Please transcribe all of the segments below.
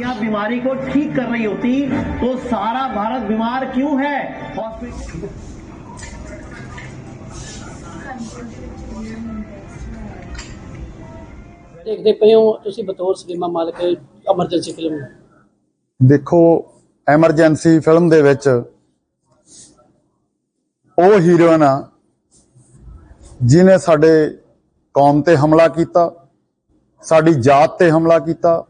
दवाइयाँ बीमारी को ठीक कर रही होती तो सारा भारत बीमार क्यों है हॉस्पिटल ਦੇਖਦੇ ਪਏ ਹੋ ਤੁਸੀਂ ਬਤੌਰ ਸਿਨੇਮਾ ਮਾਲਕ ਐਮਰਜੈਂਸੀ ਫਿਲਮ ਦੇਖੋ ਐਮਰਜੈਂਸੀ ਫਿਲਮ ਦੇ ਵਿੱਚ ਉਹ ਹੀਰੋਇਨ ਆ ਜਿਨੇ ਸਾਡੇ ਕੌਮ ਤੇ ਹਮਲਾ ਕੀਤਾ ਸਾਡੀ ਜਾਤ ਤੇ ਹਮਲਾ ਕੀਤਾ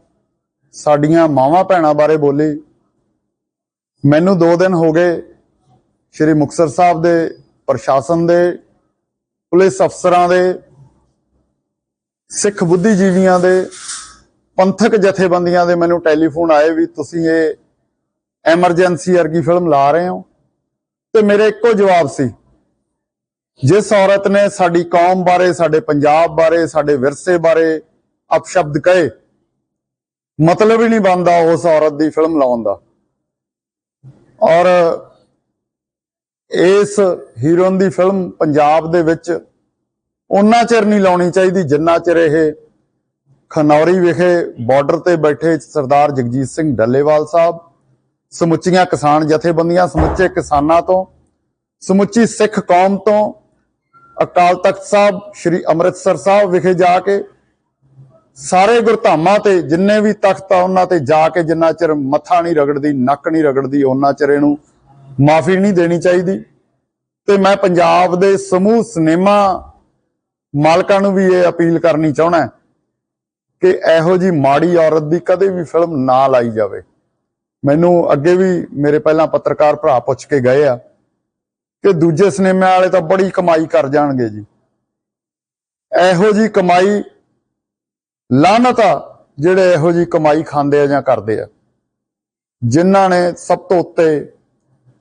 ਸਾਡੀਆਂ ਮਾਵਾਂ ਭੈਣਾਂ ਬਾਰੇ ਬੋਲੀ। ਮੈਨੂੰ 2 ਦਿਨ ਹੋ ਗਏ ਸ਼੍ਰੀ ਮੁਕਤਸਰ ਸਾਹਿਬ ਦੇ ਪ੍ਰਸ਼ਾਸਨ ਦੇ, ਪੁਲਿਸ ਅਫਸਰਾਂ ਦੇ, ਸਿੱਖ ਬੁੱਧੀਜੀਵੀਆਂ ਦੇ, ਪੰਥਕ ਜਥੇਬੰਦੀਆਂ ਦੇ ਮੈਨੂੰ ਟੈਲੀਫੋਨ ਆਏ ਵੀ ਤੁਸੀਂ ਇਹ ਐਮਰਜੈਂਸੀ ਵਰਗੀ ਫਿਲਮ ਲਾ ਰਹੇ ਹੋ। ਤੇ ਮੇਰੇ ਇੱਕੋ ਜਵਾਬ ਸੀ, ਜਿਸ ਔਰਤ ਨੇ ਸਾਡੀ ਕੌਮ ਬਾਰੇ, ਸਾਡੇ ਪੰਜਾਬ ਬਾਰੇ, ਸਾਡੇ ਵਿਰਸੇ ਬਾਰੇ ਅਪਸ਼ਬਦ ਕਹੇ ਮਤਲਬ ਹੀ ਨਹੀਂ ਬਣਦਾ ਉਸ ਔਰਤ ਦੀ ਫਿਲਮ ਲਾਉਣ ਦਾ। ਔਰ ਇਸ ਹੀਰੋਇਨ ਦੀ ਫਿਲਮ ਪੰਜਾਬ ਦੇ ਵਿੱਚ ਉਹਨਾਂ ਚਿਰ ਨਹੀਂ ਲਾਉਣੀ ਚਾਹੀਦੀ, ਜਿੰਨਾ ਚਿਰ ਇਹ ਖਨੌਰੀ ਵਿਖੇ ਬਾਰਡਰ ਤੇ ਬੈਠੇ ਸਰਦਾਰ ਜਗਜੀਤ ਸਿੰਘ ਡੱਲੇਵਾਲ ਸਾਹਿਬ, ਸਮੁੱਚੀਆਂ ਕਿਸਾਨ ਜਥੇਬੰਦੀਆਂ, ਸਮੁੱਚੇ ਕਿਸਾਨਾਂ ਤੋਂ, ਸਮੁੱਚੀ ਸਿੱਖ ਕੌਮ ਤੋਂ ਅਕਾਲ ਤਖਤ ਸਾਹਿਬ, ਸ੍ਰੀ ਅੰਮ੍ਰਿਤਸਰ ਸਾਹਿਬ ਵਿਖੇ ਜਾ ਕੇ ਸਾਰੇ ਗੁਰਧਾਮਾਂ ਤੇ ਜਿੰਨੇ ਵੀ ਤਖਤ ਆ, ਉਹਨਾਂ ਤੇ ਜਾ ਕੇ ਜਿੰਨਾ ਚਿਰ ਮੱਥਾ ਨਹੀਂ ਰਗੜਦੀ, ਨੱਕ ਨਹੀਂ ਰਗੜਦੀ, ਉਹਨਾਂ ਚਿਰ ਇਹਨੂੰ ਮਾਫੀ ਨਹੀਂ ਦੇਣੀ ਚਾਹੀਦੀ। ਤੇ ਮੈਂ ਪੰਜਾਬ ਦੇ ਸਮੂਹ ਸਿਨੇਮਾ ਮਾਲਕਾਂ ਨੂੰ ਵੀ ਇਹ ਅਪੀਲ ਕਰਨੀ ਚਾਹਣਾ ਕਿ ਇਹੋ ਜੀ ਮਾੜੀ ਔਰਤ ਦੀ ਕਦੇ ਵੀ ਫਿਲਮ ਨਾ ਲਾਈ ਜਾਵੇ। ਮੈਨੂੰ ਅੱਗੇ ਵੀ ਮੇਰੇ ਪਹਿਲਾਂ ਪੱਤਰਕਾਰ ਭਰਾ ਪੁੱਛ ਕੇ ਗਏ ਆ ਕਿ ਦੂਜੇ ਸਿਨੇਮੇ ਵਾਲੇ ਤਾਂ ਬੜੀ ਕਮਾਈ ਕਰ ਜਾਣਗੇ ਜੀ। ਇਹੋ ਜੀ ਕਮਾਈ ਲਾਨਤ ਆ ਜਿਹੜੇ ਇਹੋ ਜੀ ਕਮਾਈ ਖਾਂਦੇ ਆ ਜਾਂ ਕਰਦੇ ਆ। ਜਿਨ੍ਹਾਂ ਨੇ ਸਭ ਤੋਂ ਉੱਤੇ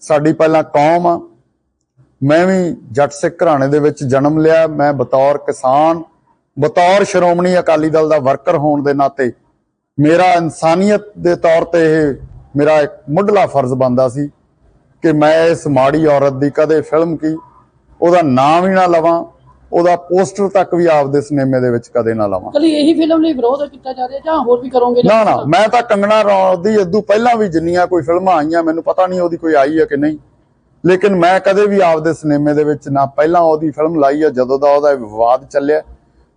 ਸਾਡੀ ਪਹਿਲਾਂ ਕੌਮ ਆ। ਮੈਂ ਵੀ ਜੱਟ ਸਿੱਖ ਘਰਾਣੇ ਦੇ ਵਿੱਚ ਜਨਮ ਲਿਆ। ਮੈਂ ਬਤੌਰ ਕਿਸਾਨ, ਬਤੌਰ ਸ਼੍ਰੋਮਣੀ ਅਕਾਲੀ ਦਲ ਦਾ ਵਰਕਰ ਹੋਣ ਦੇ ਨਾਤੇ ਮੇਰਾ ਇਨਸਾਨੀਅਤ ਦੇ ਤੌਰ ਤੇ ਇਹ ਮੇਰਾ ਇੱਕ ਮੁੱਢਲਾ ਫਰਜ਼ ਬੰਦਾ ਸੀ ਕਿ ਮੈਂ ਇਸ ਮਾੜੀ ਔਰਤ ਦੀ ਕਦੇ ਫਿਲਮ ਕੀ, ਉਹਦਾ ਨਾਮ ਹੀ ਨਾ ਲਵਾਂ ਉਹਦਾ ਪੋਸਟਰ ਤੱਕ ਵੀ ਆਪਦੇ ਸਿਨੇਮੇ ਦੇ ਵਿੱਚ ਕਦੇ ਨਾ ਲਵਾਂ। ਕਲੀ ਇਹੀ ਫਿਲਮ ਲਈ ਵਿਰੋਧ ਕੀਤਾ ਜਾ ਰਿਹਾ ਜਾਂ ਹੋਰ ਵੀ ਕਰੋਗੇ? ਨਾ ਨਾ ਮੈਂ ਤਾਂ ਕੰਗਣਾ ਰਣੌਤ ਦੀ ਇਦੋਂ ਪਹਿਲਾਂ ਵੀ ਜਿੰਨੀਆਂ ਕੋਈ ਫਿਲਮਾਂ ਆਈਆਂ ਮੈਨੂੰ ਪਤਾ ਨਹੀਂ ਉਹਦੀ ਕੋਈ ਆਈ ਹੈ ਕਿ ਨਹੀਂ। ਲੇਕਿਨ ਮੈਂ ਕਦੇ ਵੀ ਆਪਦੇ ਸਿਨੇਮੇ ਦੇ ਵਿੱਚ ਨਾ ਪਹਿਲਾਂ ਉਹਦੀ ਫਿਲਮ ਲਾਈ ਹੈ ਜਦੋਂ ਦਾ ਉਹਦਾ ਵਿਵਾਦ ਚੱਲਿਆ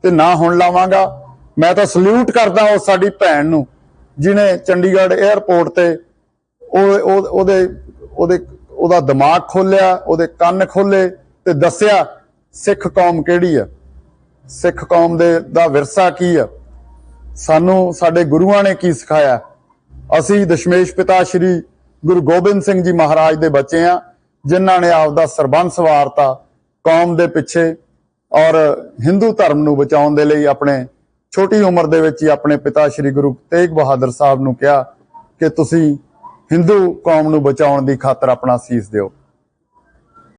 ਤੇ ਨਾ ਹੁਣ ਲਾਵਾਂਗਾ। ਮੈਂ ਤਾਂ ਸਲੂਟ ਕਰਦਾ ਉਸ ਸਾਡੀ ਭੈਣ ਨੂੰ ਜਿਨੇ ਚੰਡੀਗੜ੍ਹ 에ਅਰਪੋਰਟ ਤੇ ਉਹ ਉਹ- ਉਹਦੇ ਉਹਦੇ ਉਹਦਾ ਦਿਮਾਗ ਖੋਲਿਆ ਉਹਦੇ ਕੰਨ ਖੋਲੇ ਤੇ ਦੱਸਿਆ ਸਿੱਖ ਕੌਮ ਕਿਹੜੀ ਆ? ਸਿੱਖ ਕੌਮ ਦੇ ਦਾ ਵਿਰਸਾ ਕੀ ਆ? ਸਾਨੂੰ ਸਾਡੇ ਗੁਰੂਆਂ ਨੇ ਕੀ ਸਿਖਾਇਆ? ਅਸੀਂ ਦਸ਼ਮੇਸ਼ ਪਿਤਾ ਸ੍ਰੀ ਗੁਰੂ ਗੋਬਿੰਦ ਸਿੰਘ ਜੀ ਮਹਾਰਾਜ ਦੇ ਬੱਚੇ ਆ, ਜਿਨ੍ਹਾਂ ਨੇ ਆਪਦਾ ਸਰਬੰਸ ਵਾਰਤਾ ਕੌਮ ਦੇ ਪਿੱਛੇ ਔਰ ਹਿੰਦੂ ਧਰਮ ਨੂੰ ਬਚਾਉਣ ਦੇ ਲਈ ਆਪਣੇ ਛੋਟੀ ਉਮਰ ਦੇ ਵਿੱਚ ਹੀ ਆਪਣੇ ਪਿਤਾ ਸ੍ਰੀ ਗੁਰੂ ਤੇਗ ਬਹਾਦਰ ਸਾਹਿਬ ਨੂੰ ਕਿਹਾ ਕਿ ਤੁਸੀਂ ਹਿੰਦੂ ਕੌਮ ਨੂੰ ਬਚਾਉਣ ਦੀ ਖਾਤਰ ਆਪਣਾ ਸੀਸ ਦਿਓ।